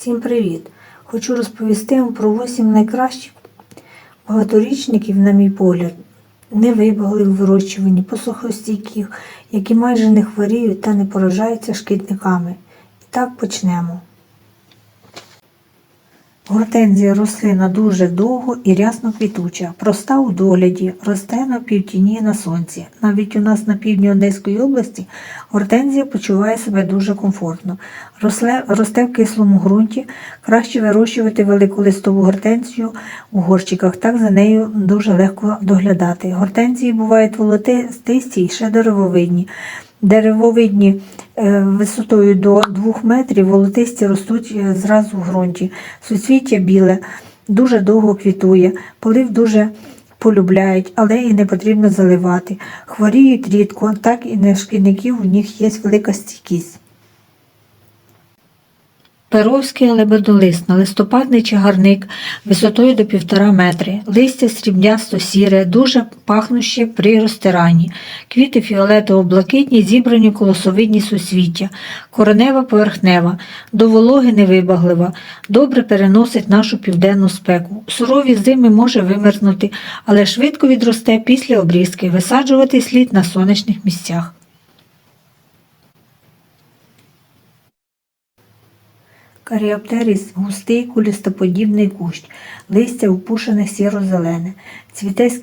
Всім привіт! Хочу розповісти вам про 8 найкращих багаторічників, на мій погляд, невибаглих в вирощуванні, посухостійків, які майже не хворіють та не поражаються шкідниками. І так почнемо. Гортензія рослина дуже довго і рясно квітуча, проста у догляді, росте на півтіні на сонці. Навіть у нас на півдні Одеської області гортензія почуває себе дуже комфортно. Росле, росте в кислому ґрунті, краще вирощувати велику листову гортензію у горщиках, так за нею дуже легко доглядати. Гортензії бувають волотисті і ще деревовидні. Деревовидні висотою до 2 метрів, волотисті ростуть е, зразу в ґрунті. Суцвіття біле, дуже довго квітує, полив дуже полюбляють, але і не потрібно заливати. Хворіють рідко, так і на шкідників у них є велика стійкість. Перовський лебедолисна, листопадний чагарник висотою до півтора метри, листя срібнясто сіре, дуже пахнуще при розтиранні, квіти фіолетово-блакитні, зібрані колосовидні суцвіття, коренева поверхнева, до вологи невибаглива, добре переносить нашу південну спеку. Сурові зими може вимерзнути, але швидко відросте після обрізки, висаджувати слід на сонячних місцях. Каріоптеріс – густий кулістоподібний кущ, листя опушене сіро-зелене, цвіте з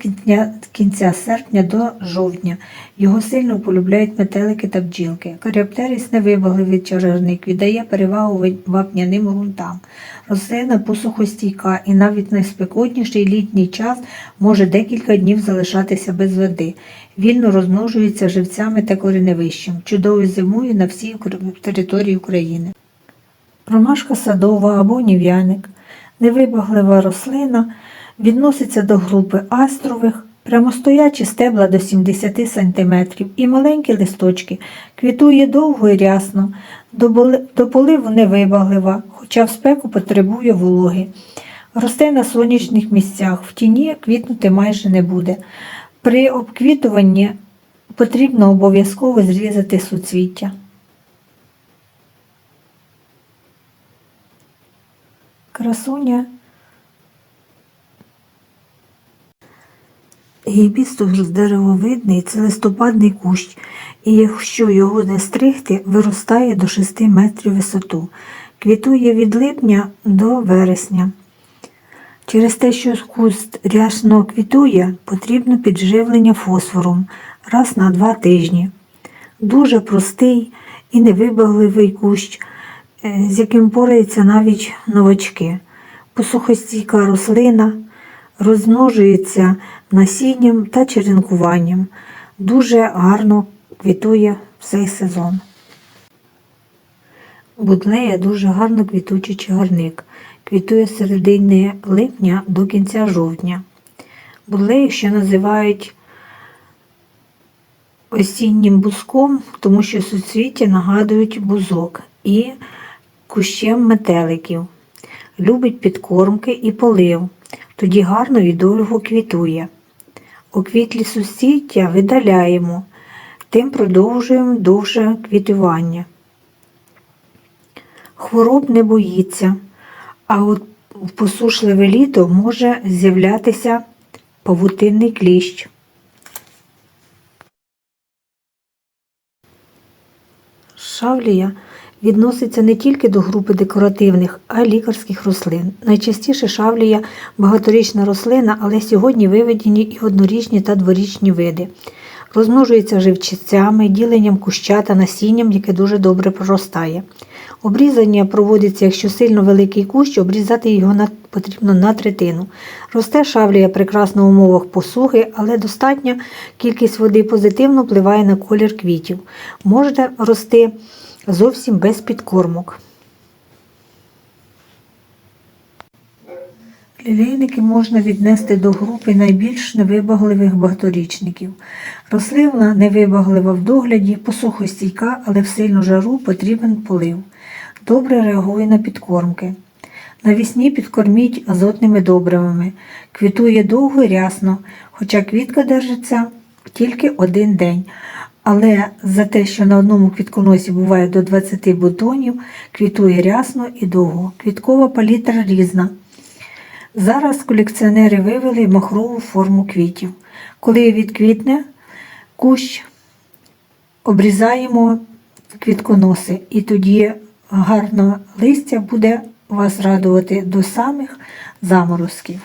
кінця, серпня до жовтня. Його сильно полюбляють метелики та бджілки. Каріоптеріс невибагливий чарівник, віддає перевагу вапняним ґрунтам. Рослина посухостійка і навіть найспекотніший літній час може декілька днів залишатися без води. Вільно розмножується живцями та кореневищем. Чудово зимує на всій території України. Ромашка садова або нів'яник, невибаглива рослина, відноситься до групи астрових, прямостоячі стебла до 70 см і маленькі листочки, квітує довго і рясно, до, поливу невибаглива, хоча в спеку потребує вологи. Росте на сонячних місцях, в тіні квітнути майже не буде. При обквітуванні потрібно обов'язково зрізати суцвіття. Красуня. Гібістус деревовидний це листопадний кущ, і якщо його не стригти, виростає до 6 метрів висоту. Квітує від липня до вересня. Через те, що куст рясно квітує, потрібно підживлення фосфором раз на два тижні. Дуже простий і невибагливий кущ, з яким пораються навіть новачки. Посухостійка рослина розмножується насінням та черенкуванням. Дуже гарно квітує цей сезон. Будлея дуже гарно квітучий чагарник. Квітує з середини липня до кінця жовтня. Будлею ще називають осіннім бузком, тому що суцвіття нагадують бузок і кущем метеликів. Любить підкормки і полив, тоді гарно і довго квітує. У квітлі видаляємо, тим продовжуємо довше квітування. Хвороб не боїться, а от в посушливе літо може з'являтися павутинний кліщ. Шавлія відноситься не тільки до групи декоративних, а й лікарських рослин. Найчастіше шавлія багаторічна рослина, але сьогодні виведені і однорічні та дворічні види. Розмножується живчицями, діленням куща та насінням, яке дуже добре проростає. Обрізання проводиться, якщо сильно великий кущ, обрізати його на, потрібно на третину. Росте шавлія прекрасно в умовах посухи, але достатня кількість води позитивно впливає на колір квітів. Може рости зовсім без підкормок. Лілейники можна віднести до групи найбільш невибагливих багаторічників. Рослина невибаглива в догляді, посухостійка, але в сильну жару потрібен полив. Добре реагує на підкормки. Навісні підкорміть азотними добривами. Квітує довго і рясно, хоча квітка держиться тільки один день. Але за те, що на одному квітконосі буває до 20 бутонів, квітує рясно і довго. Квіткова палітра різна. Зараз колекціонери вивели махрову форму квітів. Коли відквітне кущ, обрізаємо квітконоси, і тоді гарно листя буде вас радувати до самих заморозків.